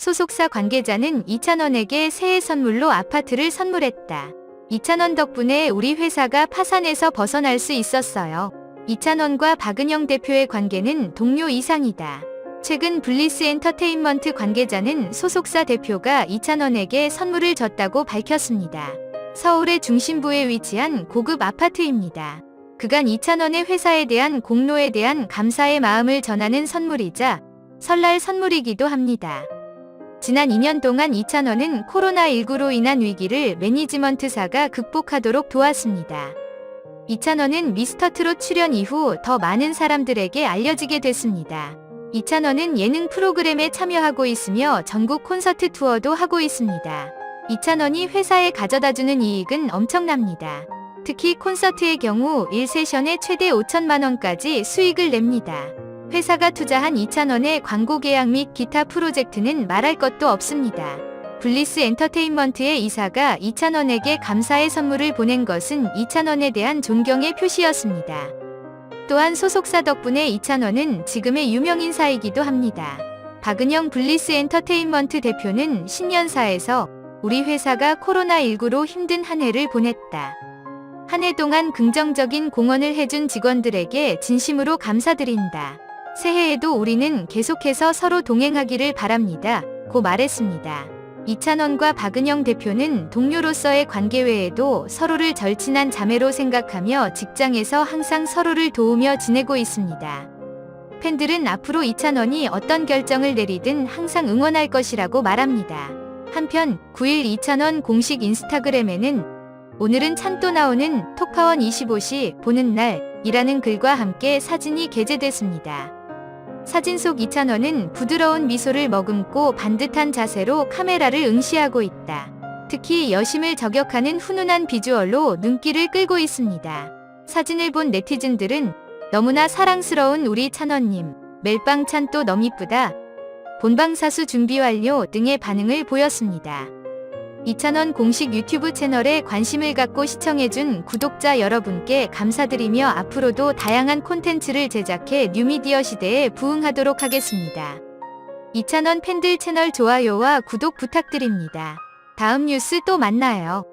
소속사 관계자는 이찬원에게 새해 선물로 아파트를 선물했다. 이찬원 덕분에 우리 회사가 파산에서 벗어날 수 있었어요. 이찬원과 박은영 대표의 관계는 동료 이상이다. 최근 블리스 엔터테인먼트 관계자는 소속사 대표가 이찬원에게 선물을 줬다고 밝혔습니다. 서울의 중심부에 위치한 고급 아파트입니다. 그간 이찬원의 회사에 대한 공로에 대한 감사의 마음을 전하는 선물이자 설날 선물이기도 합니다. 지난 2년 동안 이찬원은 코로나19로 인한 위기를 매니지먼트사가 극복하도록 도왔습니다. 이찬원은 미스터 트롯 출연 이후 더 많은 사람들에게 알려지게 됐습니다. 이찬원은 예능 프로그램에 참여하고 있으며 전국 콘서트 투어도 하고 있습니다. 이찬원이 회사에 가져다주는 이익은 엄청납니다. 특히 콘서트의 경우 1세션에 최대 5천만 원까지 수익을 냅니다. 회사가 투자한 2,000원의 광고 계약 및 기타 프로젝트는 말할 것도 없습니다. 블리스 엔터테인먼트의 이사가 2,000원에게 감사의 선물을 보낸 것은 2,000원에 대한 존경의 표시였습니다. 또한 소속사 덕분에 2,000원은 지금의 유명인사이기도 합니다. 박은영 블리스 엔터테인먼트 대표는 신년사에서 우리 회사가 코로나19로 힘든 한 해를 보냈다. 한 해 동안 긍정적인 공헌을 해준 직원들에게 진심으로 감사드린다. 새해에도 우리는 계속해서 서로 동행하기를 바랍니다. 고 말했습니다. 이찬원과 박은영 대표는 동료로서의 관계 외에도 서로를 절친한 자매로 생각하며 직장에서 항상 서로를 도우며 지내고 있습니다. 팬들은 앞으로 이찬원이 어떤 결정을 내리든 항상 응원할 것이라고 말합니다. 한편 9일 이찬원 공식 인스타그램에는 오늘은 찬또 나오는 톡파원 25시 보는 날이라는 글과 함께 사진이 게재됐습니다. 사진 속 이찬원은 부드러운 미소를 머금고 반듯한 자세로 카메라를 응시하고 있다. 특히 여심을 저격하는 훈훈한 비주얼로 눈길을 끌고 있습니다. 사진을 본 네티즌들은 너무나 사랑스러운 우리 찬원님, 멜빵 찬 또 너무 이쁘다. 본방사수 준비 완료 등의 반응을 보였습니다. 이찬원 공식 유튜브 채널에 관심을 갖고 시청해준 구독자 여러분께 감사드리며 앞으로도 다양한 콘텐츠를 제작해 뉴미디어 시대에 부응하도록 하겠습니다. 이찬원 팬들 채널 좋아요와 구독 부탁드립니다. 다음 뉴스 또 만나요.